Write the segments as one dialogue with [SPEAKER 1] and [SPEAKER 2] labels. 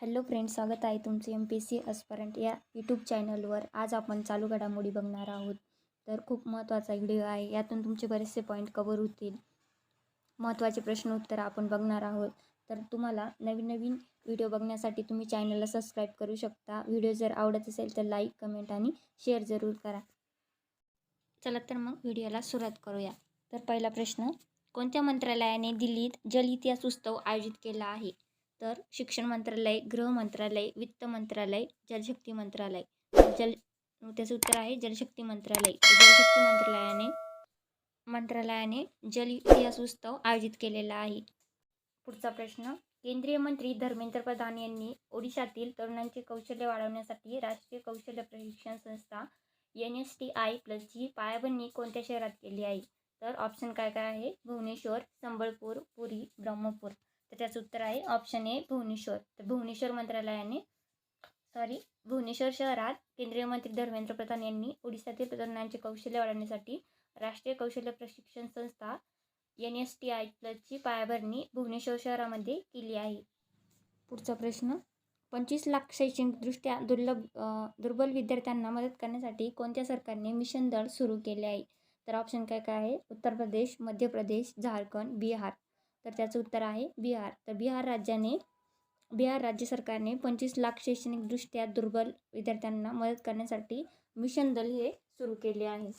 [SPEAKER 1] Hello friends स्वागत आहे तुमचे एम पी सी अस्परंट या यूट्यूब चॅनलवर आज आपण चालू घडामोडी बघणार आहोत. तर खूप महत्त्वाचा व्हिडिओ आहे. यातून तुमचे बरेचसे पॉईंट कवर होतील. महत्त्वाचे प्रश्न उत्तर आपण बघणार आहोत. तर तुम्हाला नवीन नवीन व्हिडिओ बघण्यासाठी तुम्ही चॅनलला सबस्क्राईब करू शकता. व्हिडिओ जर आवडत असेल तर लाईक कमेंट आणि शेअर जरूर करा. चला तर मग व्हिडिओला सुरुवात करूया. तर पहिला प्रश्न कोणत्या मंत्रालयाने दिल्लीत जल इतिहास उत्सव आयोजित केला आहे? तर शिक्षण मंत्रालय गृह मंत्रालय वित्त मंत्रालय जलशक्ती मंत्रालय. जल त्याचं उत्तर आहे जलशक्ती मंत्रालय. जलशक्ती मंत्रालयाने मंत्रालयाने जल इतिहास उत्सव आयोजित केलेला आहे. पुढचा प्रश्न केंद्रीय मंत्री धर्मेंद्र प्रधान यांनी ओडिशातील तरुणांचे कौशल्य वाढवण्यासाठी राष्ट्रीय कौशल्य प्रशिक्षण संस्था एन एस टी आय प्लसची पायाभरणी कोणत्या शहरात केली आहे? तर ऑप्शन काय काय आहे? भुवनेश्वर संबळपूर पुरी ब्रह्मपूर. तर त्याचं उत्तर आहे ऑप्शन ए भुवनेश्वर. तर भुवनेश्वर मंत्रालयाने सॉरी भुवनेश्वर शहरात केंद्रीय मंत्री धर्मेंद्र प्रधान यांनी ओडिशातील तरुणांचे कौशल्य वाढवण्यासाठी राष्ट्रीय कौशल्य प्रशिक्षण संस्था एन एस टी आय प्लसची पायाभरणी भुवनेश्वर शहरामध्ये केली आहे. पुढचा प्रश्न पंचवीस लाख शैक्षणिकदृष्ट्या दुर्लभ दुर्बल विद्यार्थ्यांना मदत करण्यासाठी कोणत्या सरकारने मिशन दळ सुरू केले आहे? तर ऑप्शन काय काय आहे? उत्तर प्रदेश मध्य प्रदेश झारखंड बिहार. तर त्याचं उत्तर आहे बिहार. तर बिहार राज्याने बिहार राज्य सरकारने पंचवीस लाख शैक्षणिकदृष्ट्या दुर्बल विद्यार्थ्यांना मदत करण्यासाठी मिशन दल हे सुरू केले आहे.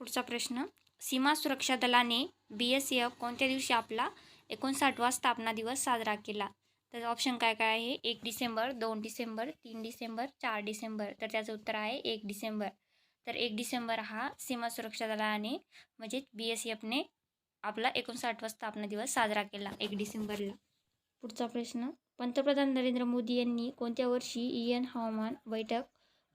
[SPEAKER 1] पुढचा प्रश्न सीमा सुरक्षा दलाने बी एस एफ कोणत्या दिवशी आपला एकोणसाठवा स्थापना दिवस साजरा केला? तर ऑप्शन काय काय आहे? एक डिसेंबर दोन डिसेंबर तीन डिसेंबर चार डिसेंबर. तर त्याचं उत्तर आहे एक डिसेंबर. तर एक डिसेंबर हा सीमा सुरक्षा दलाने म्हणजेच बी एस एफने आपला एकोणसाठवा स्थापना दिवस साजरा केला एक डिसेंबरला. पुढचा प्रश्न पंतप्रधान नरेंद्र मोदी यांनी कोणत्या वर्षी इयन हवामान बैठक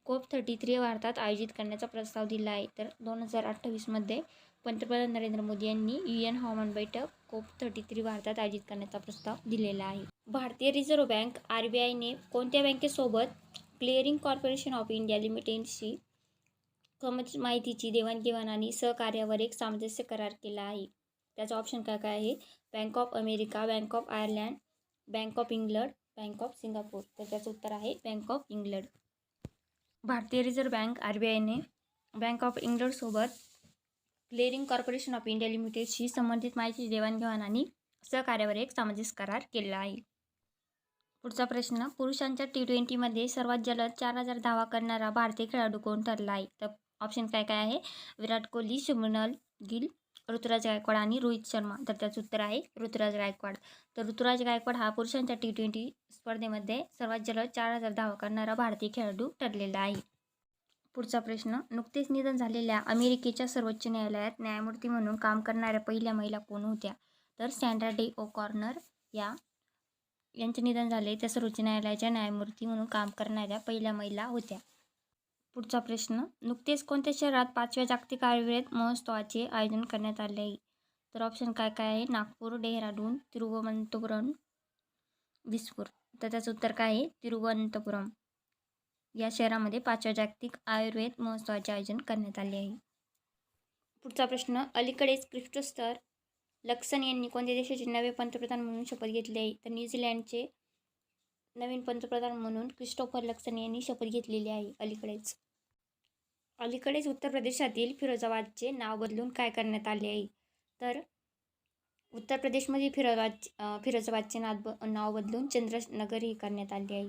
[SPEAKER 1] कोप थर्टी थ्री भारतात आयोजित करण्याचा प्रस्ताव दिला आहे? तर दोन हजार अठ्ठावीसमध्ये पंतप्रधान नरेंद्र मोदी यांनी युएन हवामान बैठक कोप थर्टी थ्री भारतात आयोजित करण्याचा प्रस्ताव दिलेला आहे. भारतीय रिझर्व्ह बँक आर बी आयने कोणत्या बँकेसोबत क्लिअरिंग कॉर्पोरेशन ऑफ इंडिया लिमिटेडशी कमच माहितीची देवाणघेवाण आणि सहकार्यावर एक सामंजस्य करार केला आहे? त्याचा ऑप्शन काय काय आहे? Bank of America bank of Ireland bank of England bank of Singapore तर त्याचं उत्तर आहे बँक ऑफ इंग्लंड भारतीय रिझर्व्ह बँक आर बी आयने बँक ऑफ इंग्लंडसोबत क्लिअरिंग कॉर्पोरेशन ऑफ इंडिया लिमिटेडशी संबंधित माहिती देवाणघेवाण आणि सहकार्यावर एक सामंजस्य करार केला आहे. पुढचा प्रश्न पुरुषांच्या टी ट्वेंटीमध्ये सर्वात जलद चार हजार धावा करणारा भारतीय खेळाडू कोण ठरला आहे? तर ऑप्शन काय काय आहे? विराट कोहली शुभनल गिल ऋतुराज गायकवाड आणि रोहित शर्मा. तर त्याचं उत्तर आहे ऋतुराज गायकवाड. तर ऋतुराज गायकवाड हा पुरुषांच्या टी ट्वेंटी स्पर्धेमध्ये सर्वात जलद चार हजार धावा करणारा भारतीय खेळाडू ठरलेला आहे. पुढचा प्रश्न नुकतेच निधन झालेल्या अमेरिकेच्या सर्वोच्च न्यायालयात न्यायमूर्ती म्हणून काम करणाऱ्या पहिल्या महिला कोण होत्या? तर सँड्रा डे ओ कॉर्नर या यांचे निधन झाले. त्या सर्वोच्च न्यायालयाच्या न्यायमूर्ती म्हणून काम करणाऱ्या पहिल्या महिला होत्या. पुढचा प्रश्न. नुकतेच कोणत्या शहरात पाचव्या जागतिक आयुर्वेद महोत्सवाचे आयोजन करण्यात आले आहे? तर ऑप्शन काय काय आहे? नागपूर डेहराडून तिरुवनंतपुरम विसपूर तर त्याचं उत्तर काय आहे? तिरुवनंतपुरम. या शहरामध्ये पाचव्या जागतिक आयुर्वेद महोत्सवाचे आयोजन करण्यात आले आहे. पुढचा प्रश्न. अलीकडेच क्रिस्टोस्तर लक्सन यांनी कोणत्या देशाचे नवे पंतप्रधान म्हणून शपथ घेतली आहे? तर न्यूझीलँडचे नवीन पंतप्रधान म्हणून क्रिस्टोफर लक्सन यांनी शपथ घेतलेली आहे. अलीकडेच. अलीकडेच उत्तर प्रदेशातील फिरोजाबादचे नाव बदलून काय करण्यात आले आहे? तर उत्तर प्रदेशमध्ये फिरोजाबाद फिरोजाबादचे नाव ब नाव बदलून चंद्रनगर हे करण्यात आले आहे.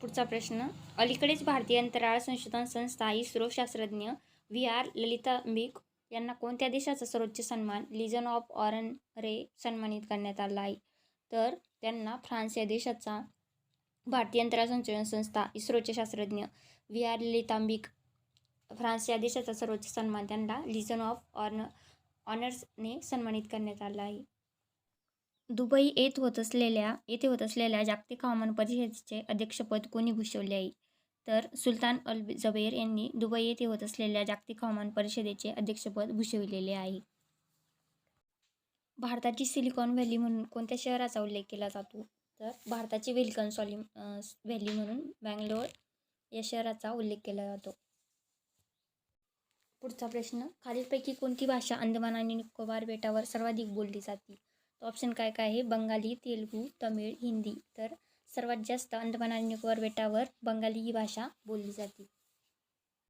[SPEAKER 1] पुढचा प्रश्न. अलीकडेच भारतीय अंतराळ संशोधन संस्था इस्रो शास्त्रज्ञ व्ही. आर. ललिता मिक यांना कोणत्या देशाचा सर्वोच्च सन्मान लिजन ऑफ ऑरन रे सन्मानित करण्यात आला आहे? तर त्यांना फ्रान्स या देशाचा भारतीय अंतराळ संशोधन संस्था इस्रोचे शास्त्रज्ञ व्ही आर लितांबिक फ्रान्स या देशाचा सर्वोच्च सन्मान त्यांना लिजन ऑफ ऑर्न ऑनर्सने सन्मानित करण्यात आला आहे. दुबई येत होत असलेल्या येथे होत असलेल्या जागतिक हवामान परिषदेचे अध्यक्षपद कोणी भूषवले आहे? तर सुलतान अल जबेर यांनी दुबई येथे होत असलेल्या जागतिक हवामान परिषदेचे अध्यक्षपद भूषविलेले आहे. भारताची सिलिकॉन व्हॅली म्हणून कोणत्या शहराचा उल्लेख केला जातो? तर भारताची विल्कन सॉली व्हॅली म्हणून बँगलोर या शहराचा उल्लेख केला जातो. पुढचा प्रश्न खालीलपैकी कोणती भाषा अंदमान आणि निकोबार बेटावर सर्वाधिक बोलली जाते? तर ऑप्शन काय काय आहे? बंगाली तेलगू तमिळ हिंदी. तर सर्वात जास्त अंदमान आणि निकोबार बेटावर बंगाली ही भाषा बोलली जाते.